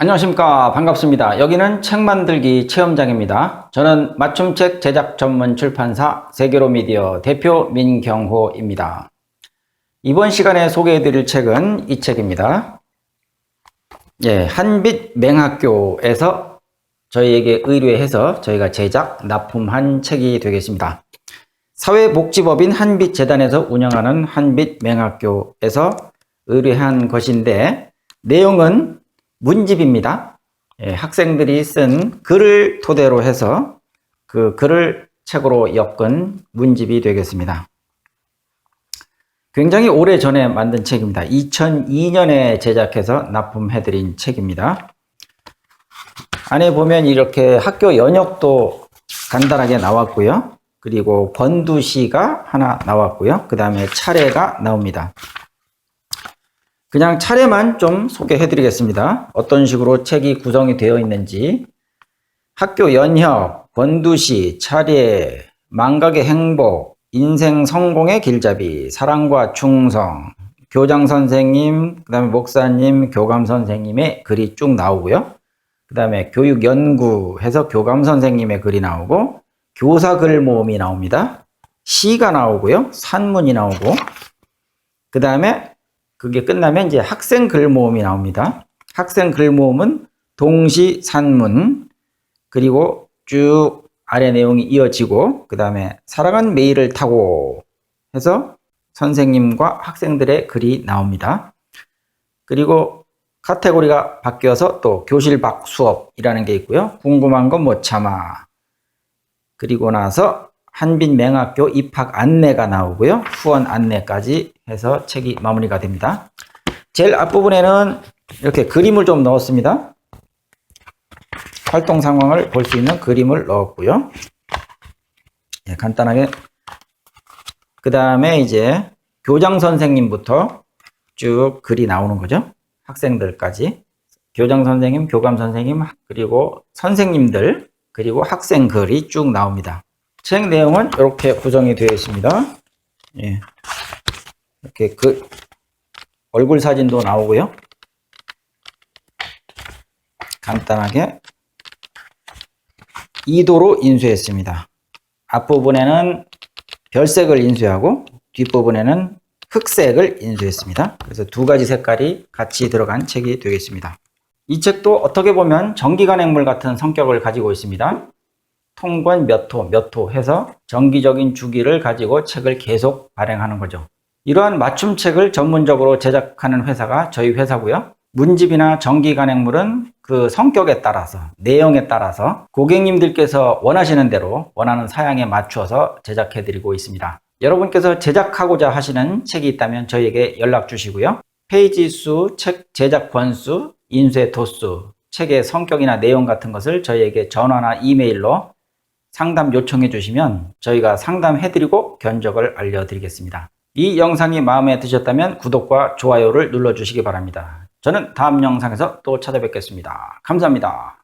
안녕하십니까. 반갑습니다. 여기는 책 만들기 체험장입니다. 저는 맞춤책 제작 전문 출판사 세계로 미디어 대표 민경호입니다. 이번 시간에 소개해 드릴 책은 이 책입니다. 예, 한빛 맹학교에서 저희에게 의뢰해서 저희가 제작 납품한 책이 되겠습니다. 사회복지법인 한빛재단에서 운영하는 한빛 맹학교에서 의뢰한 것인데 내용은 문집입니다. 예, 학생들이 쓴 글을 토대로 해서 그 글을 책으로 엮은 문집이 되겠습니다. 굉장히 오래 전에 만든 책입니다. 2002년에 제작해서 납품해드린 책입니다. 안에 보면 이렇게 학교 연역도 간단하게 나왔고요. 그리고 권두시가 하나 나왔고요. 그 다음에 차례가 나옵니다. 그냥 차례만 좀 소개해 드리겠습니다. 어떤 식으로 책이 구성이 되어 있는지. 학교 연협, 권두시, 차례, 망각의 행복, 인생 성공의 길잡이, 사랑과 충성, 교장 선생님, 그 다음에 목사님, 교감 선생님의 글이 쭉 나오고요. 그 다음에 교육 연구 해서 교감 선생님의 글이 나오고, 교사 글 모음이 나옵니다. 시가 나오고요. 산문이 나오고, 그 다음에 그게 끝나면 이제 학생 글 모음이 나옵니다. 학생 글 모음은 동시 산문 그리고 쭉 아래 내용이 이어지고 그 다음에 사랑은 메일을 타고 해서 선생님과 학생들의 글이 나옵니다. 그리고 카테고리가 바뀌어서 또 교실 밖 수업이라는 게 있고요. 궁금한 건 못 참아. 그리고 나서 한빛 맹학교 입학 안내가 나오고요. 후원 안내까지 해서 책이 마무리가 됩니다. 제일 앞부분에는 이렇게 그림을 좀 넣었습니다. 활동 상황을 볼 수 있는 그림을 넣었고요. 예, 간단하게 그 다음에 이제 교장 선생님부터 쭉 글이 나오는 거죠. 학생들까지 교장 선생님, 교감 선생님, 그리고 선생님들, 그리고 학생 글이 쭉 나옵니다. 책 내용은 이렇게 구성이 되어 있습니다. 예. 이렇게 그 얼굴 사진도 나오고요. 간단하게 2도로 인쇄했습니다. 앞부분에는 별색을 인쇄하고 뒷부분에는 흑색을 인쇄했습니다. 그래서 두 가지 색깔이 같이 들어간 책이 되겠습니다. 이 책도 어떻게 보면 전기간행물 같은 성격을 가지고 있습니다. 통관 몇 호, 몇 호 해서 정기적인 주기를 가지고 책을 계속 발행하는 거죠. 이러한 맞춤책을 전문적으로 제작하는 회사가 저희 회사고요. 문집이나 정기 간행물은 그 성격에 따라서, 내용에 따라서 고객님들께서 원하시는 대로 원하는 사양에 맞추어서 제작해 드리고 있습니다. 여러분께서 제작하고자 하시는 책이 있다면 저희에게 연락 주시고요. 페이지 수, 책 제작 권수, 인쇄 도수, 책의 성격이나 내용 같은 것을 저희에게 전화나 이메일로 상담 요청해 주시면 저희가 상담해 드리고 견적을 알려드리겠습니다. 이 영상이 마음에 드셨다면 구독과 좋아요를 눌러주시기 바랍니다. 저는 다음 영상에서 또 찾아뵙겠습니다. 감사합니다.